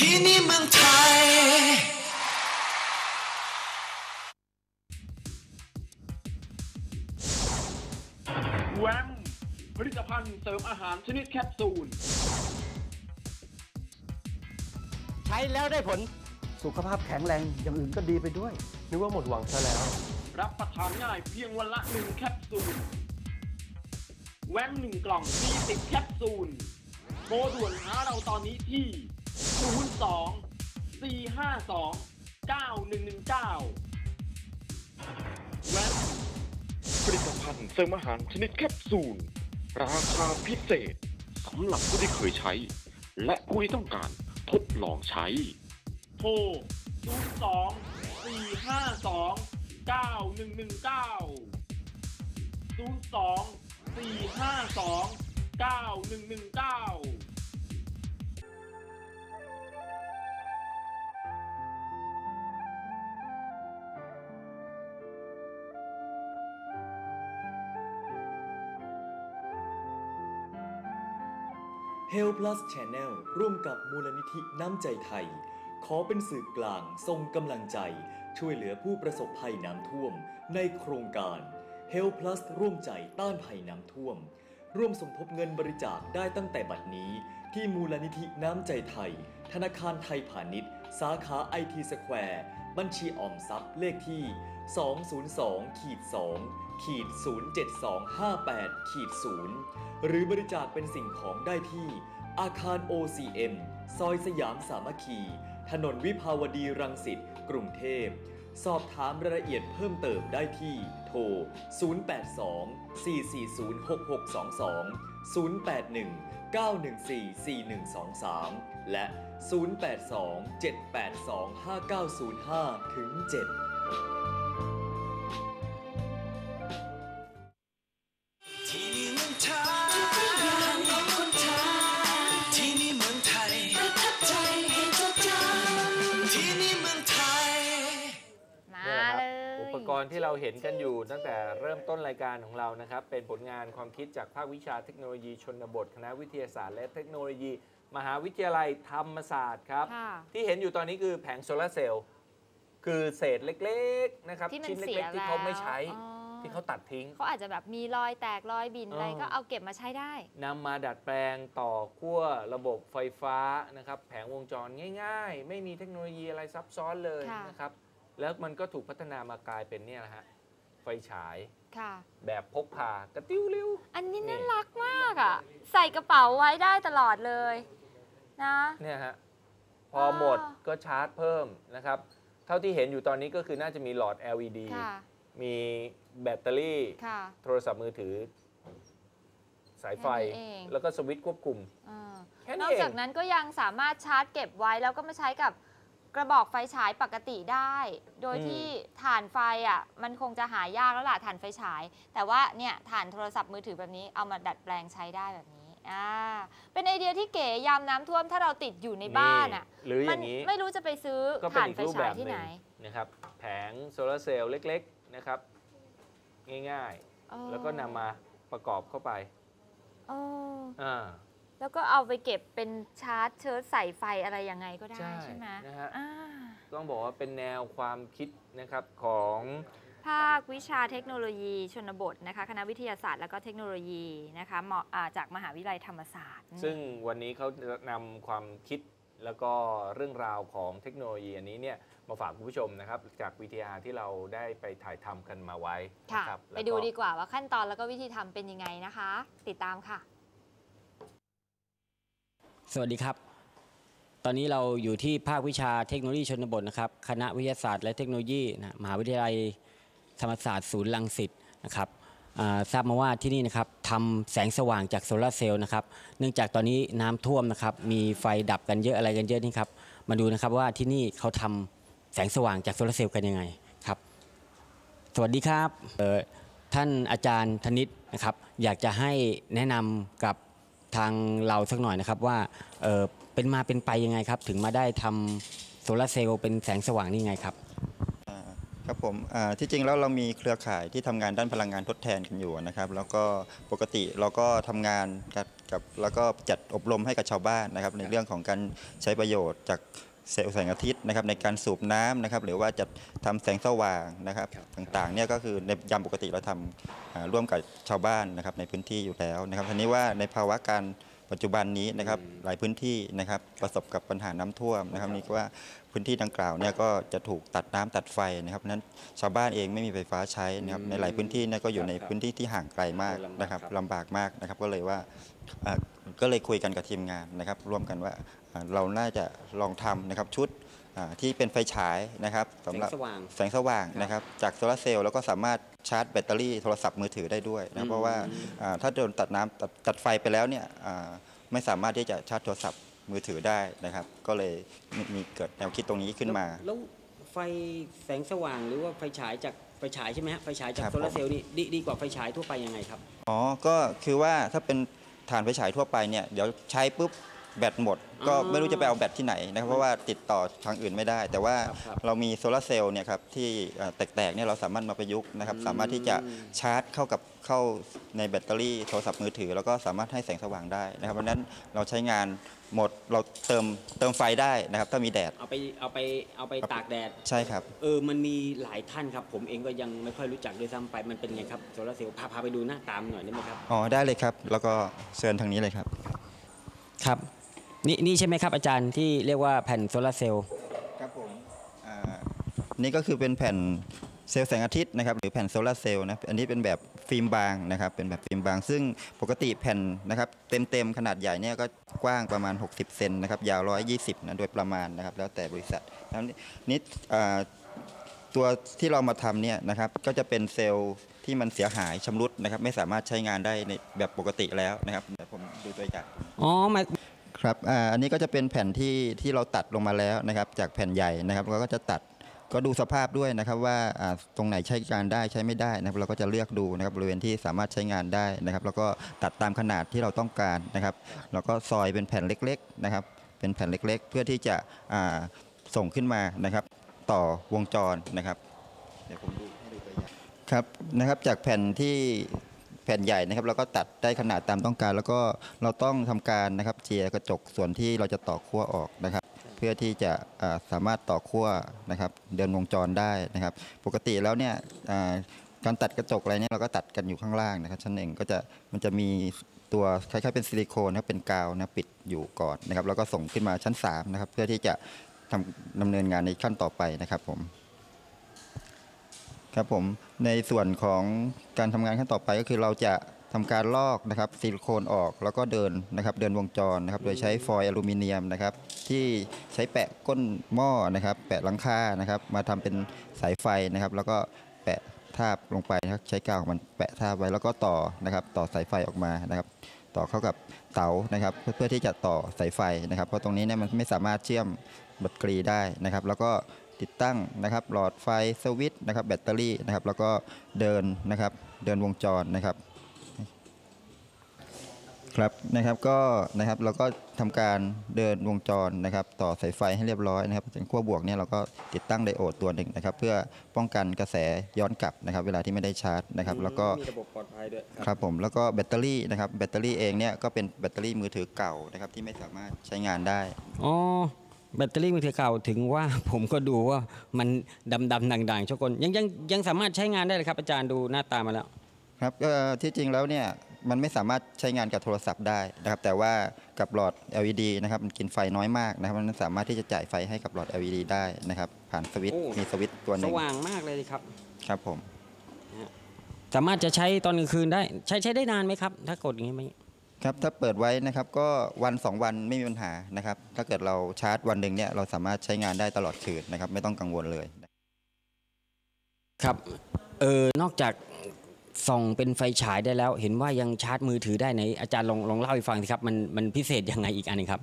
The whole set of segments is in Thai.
ที่นี่เมืองไทย แวมผลิตภัณฑ์เสริมอาหารชนิดแคปซูล ใช้แล้วได้ผล สุขภาพแข็งแรงอย่างอื่นก็ดีไปด้วย นึกว่าหมดหวังซะแล้ว รับประทานง่ายเพียงวันละหนึ่งแคปซูล แวมหนึ่งกล่องมีสิบแคปซูลโทรด่วนหาเราตอนนี้ที่ 02 452 9119แวมผลิตภัณฑ์เสริมอาหารชนิดแคปซูล ราคาพิเศษสำหรับผู้ที่เคยใช้ และผู้ที่ต้องการทดลองใช้ โทร 02 452 9119 02 452 9119 Hell Plus Channel ร่วมกับมูลนิธิน้ำใจไทย ขอเป็นสื่อกลางทรงกำลังใจ ช่วยเหลือผู้ประสบภัยน้ำท่วม ในโครงการ Hell Plus ร่วมใจต้านภัยน้ำท่วม ร่วมสมทบเงินบริจาคได้ตั้งแต่บัดนี้ ที่มูลนิธิน้ำใจไทย ธนาคารไทยพาณิชย์ สาขาไอทีสแควร์บัญชีออมทรัพย์เลขที่ 202 ขีด07258ขีด0หรือบริจาคเป็นสิ่งของได้ที่ อาคาร OCM ซอยสยามสามัคคี ถนนวิภาวดีรังสิต กรุงเทพ สอบถามรายละเอียดเพิ่มเติมได้ที่ โทร 082 440 6622 081 914 4123 และ 082-782-5905-7 เราเห็นกันอยู่ตั้งแต่เริ่มต้นรายการของเรานะครับ เป็นผลงานความคิดจากภาควิชาเทคโนโลยีชนบท คณะวิทยาศาสตร์และเทคโนโลยี มหาวิทยาลัยธรรมศาสตร์ครับค่ะที่เห็นอยู่ตอนนี้คือแผงโซลาร์เซลล์คือเศษเล็กๆนะครับที่มันชิ้นเสีเล็ยกๆที่เขาไม่ใช้แล้วอ๋อที่เขาตัดทิ้ง เขาอาจจะแบบมีรอยแตกรอยบินอะไรเออ ก็เอาเก็บมาใช้ได้ นำมาดัดแปลงต่อขั้วระบบไฟฟ้านะครับ แผงวงจรง่าย ๆ ไม่มีเทคโนโลยีอะไรซับซ้อนเลยค่ะ นะครับ แล้วมันก็ถูกพัฒนามากลายเป็นเนี่ยแหละฮะไฟฉายค่ะ แบบพกพากระติ้วริ้วอันนี้นี่น่ารักมากอะ ใส่กระเป๋าไว้ได้ตลอดเลยนะเนี่ยฮะพออ่าหมดก็ชาร์จเพิ่มนะครับ เท่าที่เห็นอยู่ตอนนี้ก็คือน่าจะมีหลอด LED ค่ะมีแบตเตอรี่ค่ะโทรศัพท์มือถือ สายไฟแค่นี้เองแล้วก็สวิตช์ควบคุมอ่าแค่นนี้อกเอจากงนั้นก็ยังสามารถชาร์จเก็บไว้แล้วก็มาใช้กับ กระบอกไฟฉายปกติได้ โดยอืมที่ถ่านไฟอะมันคงจะหายากแล้วล่ะถ่านไฟฉาย แต่ว่าเนี่ยถ่านโทรศัพท์มือถือแบบนี้เอามาดัดแปลงใช้ได้แบบนี้อ่าเป็นไอเดียที่เก๋ยามน้ำท่วมถ้าเราติดอยู่ในบ้านอะหรืออมัย่างนี้ไม่รู้จะไปซื้อก็เป็นถ่านอีกไฟรูปฉาแบยบที่หไหนึ่นงนะครับแผงโซลาร์เซลล์เล็กๆนะครับ ง่ายเออๆแล้วก็นำมาประกอบเข้าไปเอออ่า แล้วก็เอาไปเก็บเป็นชาร์จเชิร์จใส่ไฟอะไรยังไงก็ได้ใช่ใช่ไหมนะฮะอ่าต้องบอกว่าเป็นแนวความคิดนะครับของภาควิชาเทคโนโลยีชนบทนะคะคณะวิทยาศาสตร์และก็เทคโนโลยีนะคะเหมาะอ่าจากมหาวิทยาลัยธรรมศาสตร์ ซึ่งวันนี้เขานำความคิดแล้วก็เรื่องราวของเทคโนโลยีอันนี้เนี่ยมาฝากคุณผู้ชมนะครับ จากวิทยาที่เราได้ไปถ่ายทำกันมาไว้ค่ะนะครับไปดูดีกว่าว่าขั้นตอนแล้วก็วิธีทำเป็นยังไงนะคะ ติดตามค่ะ สวัสดีครับ ตอนนี้เราอยู่ที่ภาควิชาเทคโนโลยีชนบทนะครับ คณะวิทยาศาสตร์และเทคโนโลยีนะมหาวิทยาลัยธรรมศาสตร์ศูนย์รังสิตนะครับทราบมาว่าที่นี่นะครับทำแสงสว่างจากโซลาร์เซลล์นะครับ เนื่องจากตอนนี้น้ำท่วมนะครับ มีไฟดับกันเยอะอะไรกันเยอะนี่ครับ มาดูนะครับว่าที่นี่เขาทำแสงสว่างจากโซลาร์เซลล์กันยังไงครับ สวัสดีครับท่านอาจารย์ธนิตนะครับ อยากจะให้แนะนำกับ ทางเราสักหน่อยนะครับว่าเเป็นมาเป็นไปยังไงครับ ถึงมาได้ทำโซลาร์เซลล์เป็นแสงสว่างนี่ไงครับครับผมที่จริงแล้วเรามีเครือข่ายที่ทำงานด้านพลังงานทดแทนกันอยู่นะครับ แล้วก็ปกติเราก็ทำงานกับแล้วก็จัดอบรมให้กับชาวบ้านนะครับ ในเรื่องของการใช้ประโยชน์จาก เซลล์แสงอาทิตย์นะครับในการสูบน้ำนะครับหรือว่าจะทำแสงสว่างนะครับต่างๆเนี่ยก็คือในยามปกติเราทำอ่าร่วมกับชาวบ้านนะครับในพื้นที่อยู่แล้วนะครับทีนี้ว่าในภาวะการปัจจุบันนี้นะครับหลายพื้นที่นะครับประสบกับปัญหาน้ำท่วมนะครับนี่ก็ว่าพื้นที่ดังกล่าวเนี่ยก็จะถูกตัดน้ำตัดไฟนะครับเพราะฉะนั้นชาวบ้านเองไม่มีไฟฟ้าใช้นะครับในหลายพื้นที่เนี่ยก็อยู่ในพื้นที่ที่ห่างไกลมากนะครับลำบากมากนะครับก็เลยว่าอ่าก็เลยคุยกันกับทีมงานนะครับร่วมกันว่าอ่า เราน่าจะลองทำนะครับชุดอ่าที่เป็นไฟฉายนะครับสำหรับแสงสว่างแสงสว่างนะครับ จากโซลาร์เซลล์แล้วก็สามารถชาร์จแบตเตอรี่โทรศัพท์มือถือได้ด้วยนะเพราะว่าอ่าถ้าโดนตัดน้ำตัดตัดไฟไปแล้วเนี่ยอ่าไม่สามารถที่จะชาร์จโทรศัพท์มือถือได้นะครับ ก็เลยมีมีเกิดแนวคิดตรงนี้ขึ้นมาแล้วไฟแสงสว่างหรือว่าไฟฉายจากไฟฉายใช่ไหมฮะไฟฉายจากครับโซลาร์เซลล์นี่ดีดีกว่าไฟฉายทั่วไปยังไงครับอ๋อก็คือว่าถ้าเป็นถ่านไฟฉายทั่วไปเนี่ยเดี๋ยวใช้ปุ๊บ แบตหมด ก็อ๋อไม่รู้จะไปเอาแบตที่ไหนนะครับเพราะว่าติดต่อทางอื่นไม่ได้ แต่ว่าครับครับเรามีโซลาร์เซลล์เนี่ยครับที่เอ่อแตกๆเนี่ยเราสามารถมาประยุกต์นะครับสามารถที่จะชาร์จเข้ากับเข้าในแบตเตอรี่โทรศัพท์มือถือ แล้วก็สามารถให้แสงสว่างได้นะครับเพราะฉะนั้นเราใช้งานหมดเราเติมเติมไฟได้นะครับ ถ้ามีแดดเอาไปเอาไปเอาไปตากแดดใช่ครับเออมันมีหลายท่านครับ ผมเองก็ยังไม่ค่อยรู้จักด้วยซ้ำไปมันเป็นไงครับโซลาร์เซลล์พาพาไปดูหน้าตามหน่อยได้ไหมครับอ๋อได้เลยครับ แล้วก็เชิญทางนี้เลยครับครับ นี่นี่ใช่ไหมครับอาจารย์ที่เรียกว่าแผ่นโซลาร์เซลล์ครับผมอ่านี่ก็คือเป็นแผ่นเซลล์แสงอาทิตย์นะครับหรือแผ่นโซลาร์เซลล์นะอันนี้เป็นแบบฟิล์มบางนะครับเป็นแบบฟิล์มบาง ซึ่งปกติแผ่นนะครับเต็มๆขนาดใหญ่เนี่ยก็กว้างประมาณ 60 เซนนะครับยาว 120นะโดยประมาณนะครับแล้วแต่บริษัทแล้วนี่นี่อ่าตัวที่เรามาทำเนี่ยนะครับก็จะเป็นเซลล์ที่มันเสียหายชำรุดนะครับไม่สามารถใช้งานได้ในแบบปกติแล้วนะครับเดี๋ยวผมดูตัวอย่างอ๋อหมาย ครับอ่าอันนี้ก็จะเป็นแผ่นที่ที่เราตัดลงมาแล้วนะครับ จากแผ่นใหญ่นะครับเราก็จะตัดก็ดูสภาพด้วยนะครับว่าอ่าตรงไหนใช้การได้ใช้ไม่ได้นะครับเราก็จะเลือกดูนะครับบริเวณที่สามารถใช้งานได้นะครับ แล้วก็ตัดตามขนาดที่เราต้องการนะครับ แล้วก็ซอยเป็นแผ่นเล็กๆนะครับ เป็นแผ่นเล็กๆ เพื่อที่จะอ่าส่งขึ้นมานะครับ ต่อวงจรนะครับเดี๋ยวผมดูให้ดูตัวอย่างครับนะครับจากแผ่นที่ แผ่นใหญ่นะครับเราก็ตัดได้ขนาดตามต้องการ แล้วก็เราต้องทำการนะครับเจียกระจกส่วนที่เราจะต่อขั้วออกนะครับ เพื่อที่จะสามารถต่อขั้วนะครับ เดินวงจรได้นะครับ ปกติแล้วเนี่ยการตัดกระจกอะไรเนี่ยเราก็ตัดกันอยู่ข้างล่างนะครับ ชั้นหนึ่งก็จะมันจะมีตัวคล้ายๆเป็นซิลิโคนนะเป็นกาวนะปิดอยู่ก่อนนะครับแล้วก็ส่งขึ้นมาชั้น3นะครับเพื่อที่จะทำดำเนินงานในขั้นต่อไปนะครับผม ครับผมในส่วนของการทำงานขั้นต่อไปก็คือเราจะทำการลอกนะครับซิลิโคนออกแล้วก็เดินนะครับเดินวงจรนะครับโดยใช้ฟอยล์อลูมิเนียมนะครับที่ใช้แปะก้นหม้อนะครับแปะหลังคานะครับมาทำเป็นสายไฟนะครับ แล้วก็แปะทาบลงไปนะครับใช้กาวมันแปะทาบไว้แล้วก็ต่อนะครับต่อสายไฟออกมานะครับ ต่อเข้ากับเสานะครับ เพื่อเพื่อที่จะต่อสายไฟนะครับ เพราะตรงนี้เนี่ยมันไม่สามารถเชื่อมแบตเตอรี่ได้นะครับ แล้วก็ ติดตั้งนะครับ หลอดไฟสวิตช์นะครับ แบตเตอรี่นะครับ แล้วก็เดินนะครับ เดินวงจรนะครับครับนะครับก็นะครับเราก็ทำการเดินวงจรนะครับ ต่อสายไฟให้เรียบร้อยนะครับเป็นขั้วบวกเนี่ยเราก็ติดตั้งไดโอดตัวหนึ่งนะครับ เพื่อป้องกันกระแสย้อนกลับนะครับ เวลาที่ไม่ได้ชาร์จนะครับ แล้วก็มีระบบปลอดภัยด้วยครับผมแล้วก็แบตเตอรี่นะครับแบตเตอรี่เองเนี่ยก็เป็นแบตเตอรี่มือถือเก่านะครับที่ไม่สามารถใช้งานได้อ๋อ แบตเตอรี่มือถือเก่าถึงว่าผมก็ดูว่ามันดำดำๆด่างๆชกคนยังยังยังสามารถใช้งานได้เลยครับอาจารย์ดูหน้าตามาแล้วครับก็ที่จริงแล้วเนี่ยมันไม่สามารถใช้งานกับโทรศัพท์ได้นะครับ แต่ว่ากับหลอด LED นะครับมันกินไฟน้อยมากนะครับ มันสามารถที่จะจ่ายไฟให้กับหลอด LED ได้นะครับ ผ่านสวิตช์โอ้มีสวิตช์ตัวหสนึ่งว่างมากเลยครับ ครับผม สามารถจะใช้ตอนกลางคืนได้ ใช้ใช้ได้นานไหมครับ ถ้ากดอย่างนี้ไหม ครับถ้าเปิดไว้นะครับก็วัน 2 วันไม่มีปัญหานะครับ ถ้าเกิดเราชาร์จวันหนึ่งเนี่ยเราสามารถใช้งานได้ตลอดคืนนะครับ ไม่ต้องกังวลเลย ครับเออนอกจากส่องเป็นไฟฉายได้แล้ว เห็นว่ายังชาร์จมือถือได้ไหนอาจารย์ลองลองเล่าให้ฟังสิครับมันมันพิเศษยังไงอีกอันหนึงครับ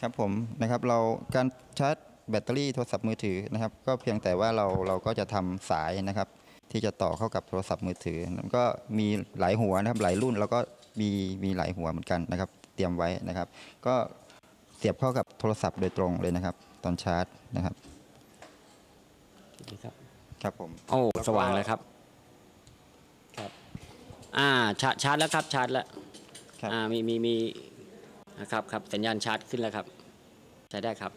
ครับผมนะครับเราการชาร์จแบตเตอรี่โทรศัพท์มือถือนะครับ ก็เพียงแต่ว่าเราเราก็จะทำสายนะครับ ที่จะต่อเข้ากับโทรศัพท์มือถือมันก็มีหลายหัวนะครับหลายรุ่นแล้วก็ มีมีหลายหัวเหมือนกันนะครับ เตรียมไว้นะครับ ก็เสียบเข้ากับโทรศัพท์โดยตรงเลยนะครับ ตอนชาร์จนะครับครับผมโอ้สว่างเลยครับครับอ่าชาร์จชาร์จแล้วครับชาร์จแล้วครับอ่ามีมีมีนะครับครับสัญญาณชาร์จขึ้นแล้วครับ ใช้ได้ครับ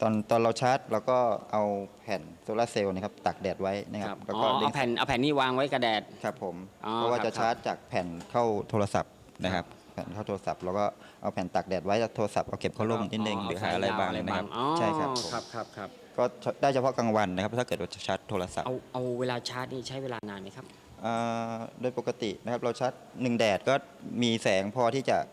ตอนตอนเราชาร์จเราก็เอาแผ่นโซลาร์เซลล์นะครับตักแดดไว้นะคครัรับบแล้วอ๋อก็ดึเอางแผ่นเอาแผ่นนี้วางไว้กระแดดครับผมอ๋อเพราะว่าครับจะชาร์จจากแผ่นเข้าโทรศัพท์นะครับแผ่นเข้าโทรศัพท์แล้วก็เอาแผ่นตักแดดไว้แล้วโทรศัพท์เอาเก็บเข้าร่มนิดนึงหรือหาอะไรบางนะครับอ๋อใช่ครับผมครับครับครับก็ได้เฉพาะกลางวันนะครับถ้าเกิดเราจะชาร์จโทรศัพท์เอาเอาเวลาชาร์จนี่ใช้เวลานานไหมครับอ่าโดยปกตินะครับเราชาร์จหนึ่งแดดก็มีแสงพอที่จะอ่า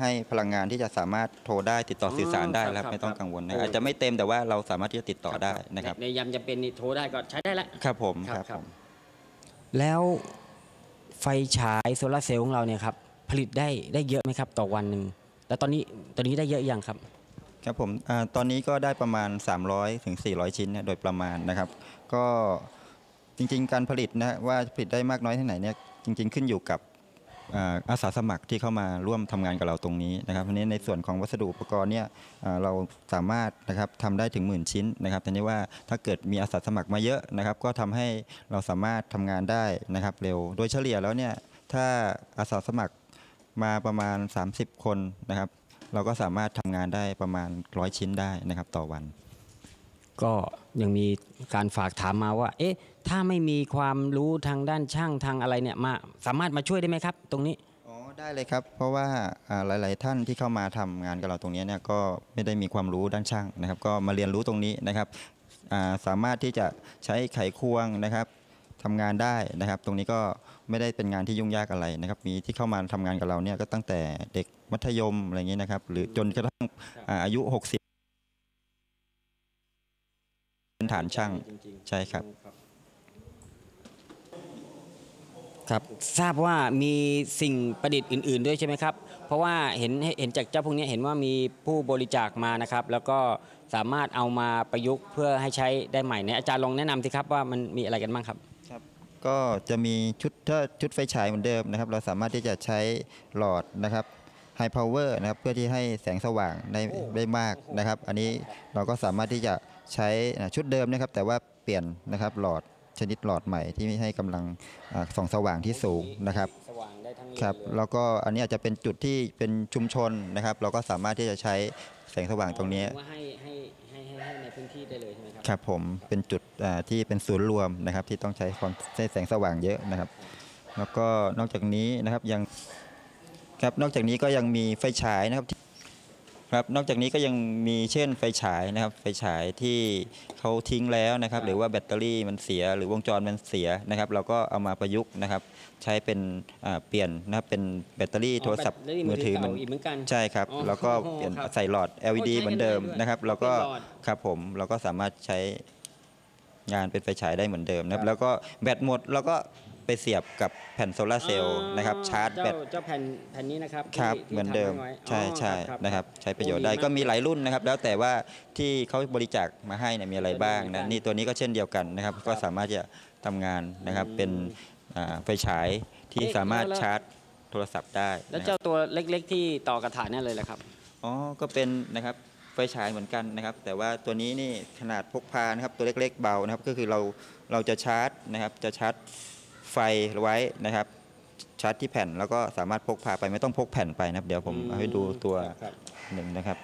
ให้พลังงานที่จะสามารถโทรได้ติดต่อสื่อสารได้ครับแล้วครับไม่ต้องครับกังวลนะโอ้อาจจะไม่เต็มแต่ว่าเราสามารถที่จะติดต่อได้นะครับในยามจำเป็นนี่โทรได้ก็ใช้ได้แล้วครับผมครับครับครับผมแล้วไฟฉายโซลาร์เซลล์ของเราเนี่ยครับผลิตได้ได้เยอะไหมครับต่อวันหนึ่งแล้วตอนนี้ตอนนี้ได้เยอะยังครับครับผมอาตอนนี้ก็ได้ประมาณ 300ถึง400 ชิ้นนะโดยประมาณนะครับ ก็จริงๆ การผลิตนะว่าผลิตได้มากน้อยที่ไหนเนี่ยจริง ๆ ขึ้นอยู่กับ อาสาสมัครที่เข้ามาร่วมทำงานกับเราตรงนี้นะครับทีนี้ในส่วนของวัสดุอุปกรณ์เนี่ยเราสามารถนะครับทำได้ถึงหมื่นชิ้นนะครับทีนี้ว่าถ้าเกิดมีอาสาสมัครมาเยอะนะครับ ก็ทำให้เราสามารถทำงานได้นะครับเร็ว โดยเฉลี่ยแล้วเนี่ยถ้าอาสาสมัครมาประมาณ 30 คนนะครับ เราก็สามารถทำงานได้ประมาณร้อยชิ้นได้นะครับต่อวัน ก็ยังมีการฝากถามมาว่า เอ๊ะ ถ้าไม่มีความรู้ทางด้านช่างทางอะไรเนี่ยมาสามารถมาช่วยได้ไหมครับ ตรงนี้อ๋อได้เลยครับ เพราะว่าหลาย ๆ ท่านที่เข้ามาทำงานกับเราตรงนี้เนี่ยก็ไม่ได้มีความรู้ด้านช่างนะครับ ก็มาเรียนรู้ตรงนี้นะครับสามารถที่จะใช้ไขควงนะครับทำงานได้นะครับ ตรงนี้ก็ไม่ได้เป็นงานที่ยุ่งยากอะไรนะครับ มีที่เข้ามาทำงานกับเราเนี่ยก็ตั้งแต่เด็กมัธยมอะไรอย่างนี้นะครับ หรือจนกระทั่งอ่าอายุ 60 เป็นฐานช่างใช่ครับ ครับทราบว่ามีสิ่งประดิษฐ์อื่น ๆ ด้วยใช่ไหมครับ เพราะว่าเห็นเห็นจากเจ้าพวกนี้เห็นว่ามีผู้บริจาคมานะครับ แล้วก็สามารถเอามาประยุกต์เพื่อให้ใช้ได้ใหม่เนี่ยอาจารย์ลองแนะนำสิครับว่ามันมีอะไรกันบ้างครับก็จะมีชุดถ้าชุดไฟฉายเหมือนเดิมนะครับ เราสามารถที่จะใช้หลอดนะครับไฮพาวเวอร์นะครับเพื่อที่ให้แสงสว่างได้ได้มากนะครับ อันนี้เราก็สามารถที่จะ ใช้อ่าชุดเดิมนะครับ แต่ว่าเปลี่ยนนะครับหลอดชนิดหลอดใหม่ที่ให้กำลังอ่าส่องสว่างที่สูงนะครับสว่างได้ทั้งครับแล้วก็อันนี้อาจจะเป็นจุดที่เป็นชุมชนนะครับ เราก็สามารถที่จะใช้แสงสว่างตรงนี้ว่าให้ให้ให้ให้ให้ในพื้นที่ได้เลยใช่ไหมครัครับผมเป็นจุดอ่าที่เป็นศูนย์รวมนะครับ ที่ต้องใช้ความใช้แสงสว่างเยอะนะครับ แล้วก็นอกจากนี้นะครับยังครับนอกจากนี้ก็ยังมีไฟฉายนะครับที่ ครับนอกจากนี้ก็ยังมีเช่นไฟฉายนะครับ ไฟฉายที่เขาทิ้งแล้วนะครับ หรือว่าแบตเตอรี่มันเสีย หรือวงจรมันเสียนะครับ เราก็เอามาประยุกต์นะครับ ใช้เป็นอ่าเปลี่ยนนะครับเป็นแบตเตอรี่โทรศัพท์แบตเตอรี่มือถือเก่ามันอีกเหมือนกันใช่ครับอ๋อแล้วก็เปลี่ยนครับใส่หลอด LED โอ้ใช้กันเหมือนเดิมได้ด้วยนะครับแล้วก็เป็นหลอดครับผมเราก็สามารถใช้งานเป็นไฟฉายได้เหมือนเดิมนะครับ แล้วก็แบตหมดเราก็ ไปเสียบกับแผ่นโซลาร์เซลล์นะครับชาร์จแบตเจ้เจ้าแผ่นแผ่นนี้นะครับครับที่ที่เหมือนเดิมทำไว้ใช่อ๋อใช่ครับนะครับใช้ประโยชน์ได้โอ้ก็มีหลายรุ่นนะครับ แล้วแต่ว่าที่เขาบริจาคมาให้เนี่ยมีอะไรบ้างนะนี่ตัวนี้ก็เช่นเดียวกันนะครับ ก็สามารถจะทำงานนะครับเป็นอ่าไฟฉายที่สามารถชาร์จโทรศัพท์ได้ แล้วนะครับเจ้าตัวเล็ก ๆ ที่ต่อกระถางนั่นเลยแหละครับอ๋อก็เป็นนะครับไฟฉายเหมือนกันนะครับ แต่ว่าตัวนี้นี่ขนาดพกพานะครับตัวเล็กๆเบานะครับ ก็คือเราเราจะชาร์จนะครับจะชาร์จ ไฟไว้นะครับชาร์จที่แผ่นแล้วก็สามารถพกพาไปไม่ต้องพกแผ่นไปนะครับ เดี๋ยวผมเอาให้ดูตัวครับหนึ่งนะครับ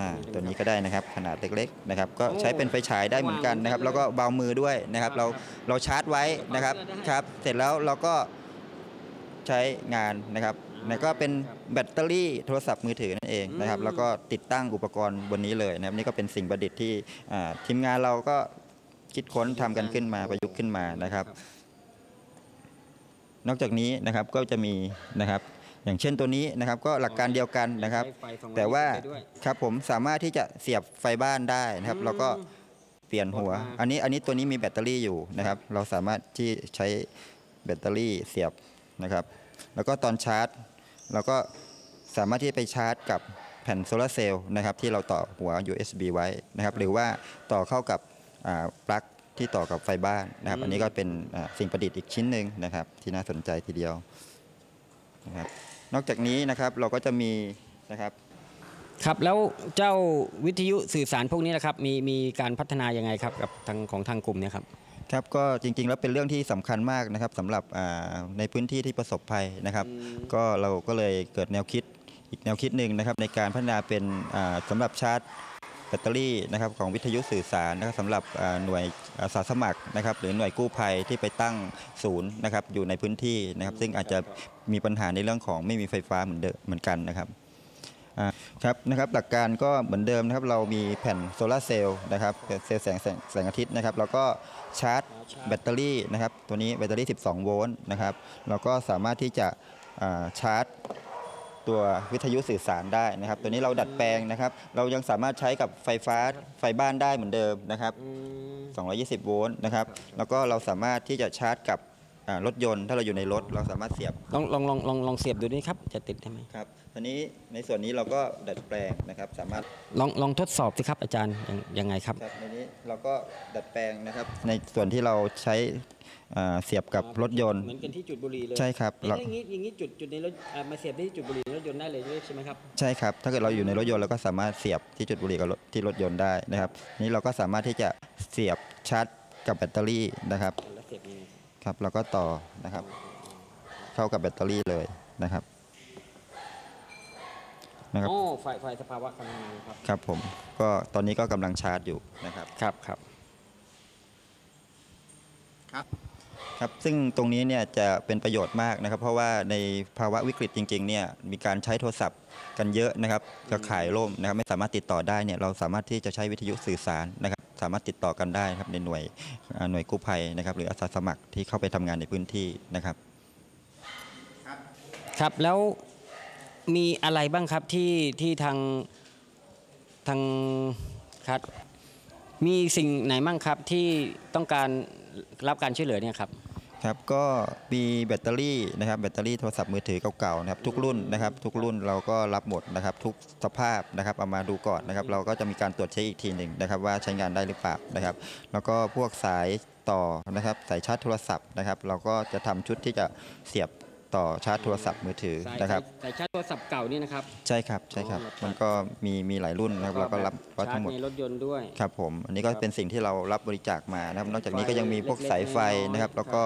อ่าตัวนี้ก็ได้นะครับขนาดเล็กๆนะครับก็ใช้เป็นไฟฉายได้เหมือนกันนะครับ แล้วก็เบามือด้วยนะครับ เราเราชาร์จไว้นะครับครับเสร็จแล้วเราก็ใช้งานนะครับแล้วก็เป็นแบตเตอรี่โทรศัพท์มือถือนั่นเองนะครับ แล้วก็ติดตั้งอุปกรณ์บนนี้เลยนะครับนี่ก็เป็นสิ่งประดิษฐ์ที่อ่าทีมงานเราก็คิดค้นทำกันขึ้นมาประยุกต์ขึ้นมานะครับ นอกจากนี้นะครับก็จะมีนะครับอย่างเช่นตัวนี้นะครับก็หลักการเดียวกันนะครับใช้ไฟ220แต่ว่าไปด้วยครับผมสามารถที่จะเสียบไฟบ้านได้นะครับ แล้วก็เปลี่ยนหัวกดมาอันนี้อันนี้ตัวนี้มีแบตเตอรี่อยู่นะครับ เราสามารถที่ใช้แบตเตอรี่เสียบนะครับ แล้วก็ตอนชาร์จเราก็สามารถที่จะไปชาร์จกับแผ่นโซลาร์เซลล์นะครับที่เราต่อหัว USB ไว้นะครับ หรือว่าต่อเข้ากับอ่าปลั๊ก ที่ต่อกับไฟบ้านนะครับ อันนี้ก็เป็นอ่าสิ่งประดิษฐ์อีกชิ้นหนึ่งนะครับ ที่น่าสนใจทีเดียวนะครับ นอกจากนี้นะครับเราก็จะมีนะครับครับแล้วเจ้าวิทยุสื่อสารพวกนี้นะครับมีมีการพัฒนายังไงครับกับทางของทางกลุ่มเนี่ยครับครับก็จริงๆแล้วเป็นเรื่องที่สำคัญมากนะครับสำหรับอ่าในพื้นที่ที่ประสบภัยนะครับ ก็เราก็เลยเกิดแนวคิดอีกแนวคิดหนึ่งนะครับในการพัฒนาเป็นอ่าสำหรับชาร์จ แบตเตอรี่นะครับของวิทยุสื่อสารนะครับสำหรับหน่วยอาสาสมัครนะครับหรือหน่วยกู้ภัยที่ไปตั้งศูนย์นะครับอยู่ในพื้นที่นะครับ ซึ่งอาจจะมีปัญหาในเรื่องของไม่มีไฟฟ้าเหมือนเดิมเหมือนกันนะครับครับนะครับหลักการก็เหมือนเดิมนะครับเรามีแผ่นโซลาร์เซลล์นะครับเป็นเซลล์แสงแสงอาทิตย์นะครับแล้วก็ชาร์จแบตเตอรี่นะครับตัวนี้แบตเตอรี่ 12 โวลต์นะครับเราก็สามารถที่จะชาร์จ ตัววิทยุสื่อสารได้นะครับ ตัวนี้เราดัดแปลงนะครับ เรายังสามารถใช้กับไฟฟ้าไฟบ้านได้เหมือนเดิมนะครับ 220 โวลต์นะครับ แล้วก็เราสามารถที่จะชาร์จกับอ่ารถยนต์ถ้าเราอยู่ในรถเราสามารถเสียบลองลองลองลองลองเสียบดูนี่ครับจะติดได้ไหมครับตอนนี้ในส่วนนี้เราก็ดัดแปลงนะครับ สามารถลองลองทดสอบสิครับอาจารย์ยังยังไงครับครับในนี้เราก็ดัดแปลงนะครับ ในส่วนที่เราใช้อ่า เสียบกับรถยนต์ เหมือนกันที่จุดบุหรี่เลย ใช่ครับเอ๊ะเราอย่างนี้อย่างนี้จุดจุดในรถอ่ามาเสียบที่จุดบุหรี่ในรถยนต์ได้เลยใช่ไหมครับ ใช่ครับ ถ้าเกิดเราอยู่ในรถยนต์เราก็สามารถเสียบที่จุดบุหรี่กับรถที่รถยนต์ได้นะครับ นี้เราก็สามารถที่จะเสียบชาร์จกับแบตเตอรี่นะครับแล้วเสียบยังไงครับเราก็ต่อนะครับ เข้ากับแบตเตอรี่เลยนะครับนะครับโอ้ไฟไฟสภาวะกำลังงานครับครับผมก็ตอนนี้ก็กำลังชาร์จอยู่นะครับครับครับครับ ครับซึ่งตรงนี้เนี่ยจะเป็นประโยชน์มากนะครับ เพราะว่าในภาวะวิกฤตจริงๆเนี่ยมีการใช้โทรศัพท์กันเยอะนะครับก็ขายล่มนะครับไม่สามารถติดต่อได้เนี่ยเราสามารถที่จะใช้วิทยุสื่อสารนะครับสามารถติดต่อกันได้ครับในหน่วยหน่วยกู้ภัยนะครับหรืออาสาสมัครที่เข้าไปทำงานในพื้นที่นะครับ ครับแล้วมีอะไรบ้างครับที่ที่ทางทางครับมีสิ่งไหนบ้างครับที่ต้องการรับการช่วยเหลือเนี่ยครับ ครับก็มีแบตเตอรี่นะครับแบตเตอรี่โทรศัพท์มือถือเก่าๆนะครับทุกรุ่นนะครับทุกรุ่นเราก็รับหมดนะครับทุกสภาพนะครับเอามาดูก่อนนะครับเราก็จะมีการตรวจเช็คอีกทีหนึ่งนะครับว่าใช้งานได้หรือเปล่านะครับ แล้วก็พวกสายต่อนะครับสายชาร์จโทรศัพท์นะครับ เราก็จะทำชุดที่จะเสียบ ต่อชาร์จโทรศัพท์มือถือสายนะครับสายชาร์จโทรศัพท์เก่านี่นะครับ ใช่ครับใช่ครับอ๋อมันก็มีมีหลายรุ่นนะครับเราก็รับว่าชาทั้ร์งจหมดในรถยนต์ด้วยครับผมอันนี้ก็เป็นสิ่งที่เรารับบริจาคมานะครับ นอกจากนี้ก็ยังมีพวกสายไฟนะครับ แล้วก็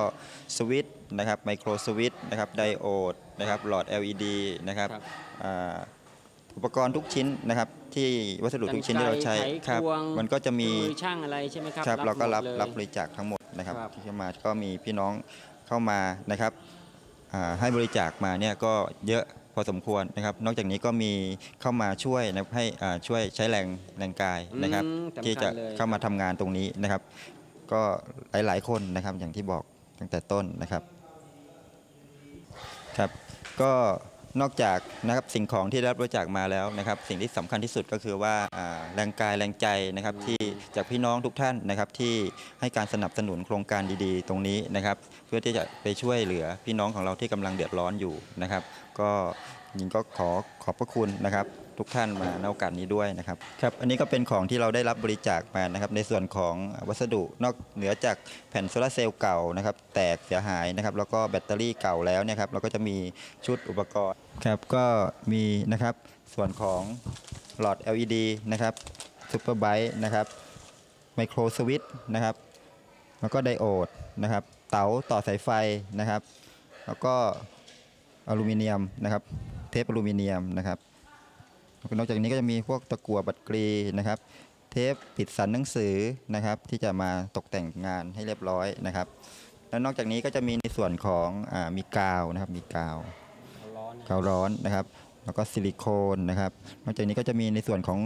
สวิตช์นะครับไมโครสวิตช์นะครับไดโอดนะครับหลอด LED นะครับครับอ่าอุปกรณ์ทุกชิ้นนะครับที่วัสดุทุกชิ้นที่เราใช้กรรไกรไขครับควงมันก็จะมีเครื่องมือช่างอะไรใช่ไหมครับครับ เราก็รับหมดเลยรับบริจาคทั้งหมดนะครับครับที่เข้ามาก็มีพี่น้องเข้ามานะครับอ่า ให้บริจาคมาเนี่ยก็เยอะพอสมควรนะครับ นอกจากนี้ก็มีเข้ามาช่วยนะครับให้อ่าช่วยใช้แรงแรงกายนะครับอืมสำคัญที่จะเลยเข้ามาทำงานตรงนี้นะครับ ก็หลาย ๆ คนนะครับอย่างที่บอกตั้งแต่ต้นนะครับครับ ก็ นอกจากนะครับสิ่งของที่ได้รับบริจาคมาแล้วนะครับ สิ่งที่สำคัญที่สุดก็คือว่าแรงกายแรงใจนะครับที่จากพี่น้องทุกท่านนะครับที่ให้การสนับสนุนโครงการดีๆ ตรงนี้นะครับ เพื่อที่จะไปช่วยเหลือพี่น้องของเราที่กำลังเดือดร้อนอยู่นะครับ ก็ยิงก็ขอขอบพระคุณนะครับ ทุกท่านมาในโอกาสนี้ด้วยนะครับครับ อันนี้ก็เป็นของที่เราได้รับบริจาคมานะครับ ในส่วนของวัสดุนอกเหนือจากแผ่นโซลาร์เซลล์เก่านะครับแตกเสียหายนะครับ แล้วก็แบตเตอรี่เก่าแล้วเนี่ยครับเราก็จะมีชุดอุปกรณ์ครับก็มีนะครับส่วนของหลอด LED นะครับซูเปอร์ไบต์นะครับไมโครสวิตช์นะครับแล้วก็ไดโอดนะครับ เต๋าต่อสายไฟนะครับ แล้วก็อลูมิเนียมนะครับ เทปอลูมิเนียมนะครับ นอกจากนี้ก็จะมีพวกตะกั่วบัตรกรีนะครับ เทปปิดสันหนังสือนะครับ ที่จะมาตกแต่งงานให้เรียบร้อยนะครับ แล้วนอกจากนี้ก็จะมีในส่วนของอามีกาวนะครับ มีกาวร้อนนะกาวร้อนนะครับ แล้วก็ซิลิโคนนะครับ นอกจากนี้ก็จะมีในส่วนของ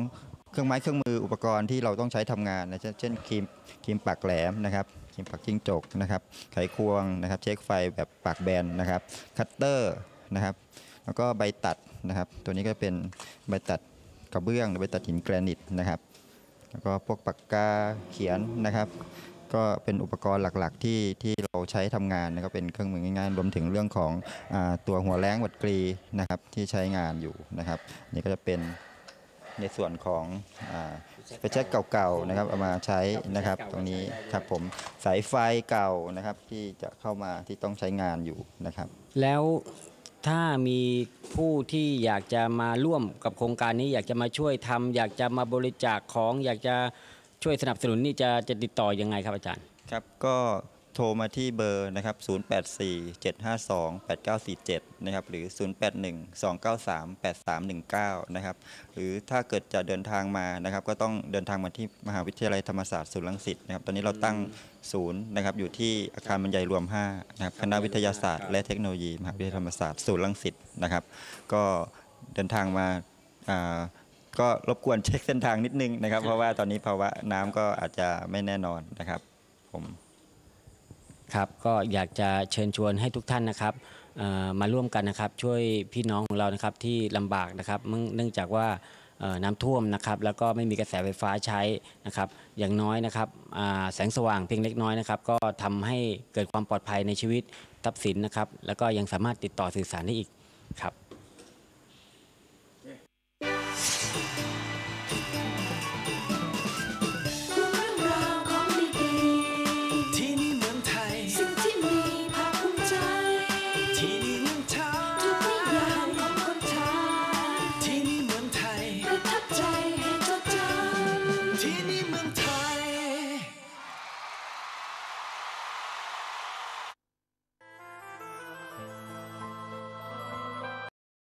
เครื่องไม้เครื่องมืออุปกรณ์ที่เราต้องใช้ทำงานนะเช่นเช่นครีมครีมปักแหลมนะครับครีมปักจิ้งจกนะครับ ไขควงนะครับ เช็คไฟแบบปากแบนนะครับ คัตเตอร์นะครับ แล้วก็ใบตัดนะครับ ตัวนี้ก็เป็นใบตัดกระเบื้องหรือใบตัดหินแกรนิตนะครับ แล้วก็พวกปากกาเขียนนะครับ ก็เป็นอุปกรณ์หลักๆที่ที่เราใช้ทำงานนะครับเป็นเครื่องมือง่ายๆรวมถึงเรื่องของอตัวหัวแรงวัดกรีนะครับที่ใช้งานอยู่นะครับนี่ก็จะเป็นในส่วนของอไฟแช็กเก่าๆนะครับเอามาใช้นะครับตรงนี้ครับผมสายไฟเก่านะครับที่จะเข้ามาที่ต้องใช้งานอยู่นะครับ แล้ว ถ้ามีผู้ที่อยากจะมาร่วมกับโครงการนี้ อยากจะมาช่วยทำอยากจะมาบริจาคของ อยากจะช่วยสนับสนุนนี่จะจะติดต่อยังไงครับอาจารย์ ครับก็ โทรมาที่เบอร์นะครับ 0847528947 นะครับ หรือ 0812938319 นะครับ หรือถ้าเกิดจะเดินทางมานะครับ ก็ต้องเดินทางมาที่มหาวิทยาลัยธรรมศาสตร์ศูนย์รังสิตนะครับ ตอนนี้เราตั้งศูนย์นะครับ อยู่ที่อาคารบรรยายรวม 5 นะครับ คณะวิทยาศาสตร์และเทคโนโลยีมหาวิทยาลัยธรรมศาสตร์ศูนย์รังสิตนะครับ ก็เดินทางมาอ่าก็รบกวนเช็คเส้นทางนิดนึงนะครับ เพราะว่าตอนนี้ภาวะน้ำก็อาจจะไม่แน่นอนนะครับผม ครับก็อยากจะเชิญชวนให้ทุกท่านนะครับมาร่วมกันนะครับช่วยพี่น้องของเรานะครับที่ลำบากนะครับเนื่องเนื่องจากว่าน้ำท่วมนะครับแล้วก็ไม่มีกระแสไฟฟ้าใช้นะครับอย่างน้อยนะครับแสงสว่างเพียงเล็กน้อยนะครับก็ทำให้เกิดความปลอดภัยในชีวิตทรัพย์สินนะครับแล้วก็ยังสามารถติดต่อสื่อสารได้อีกครับ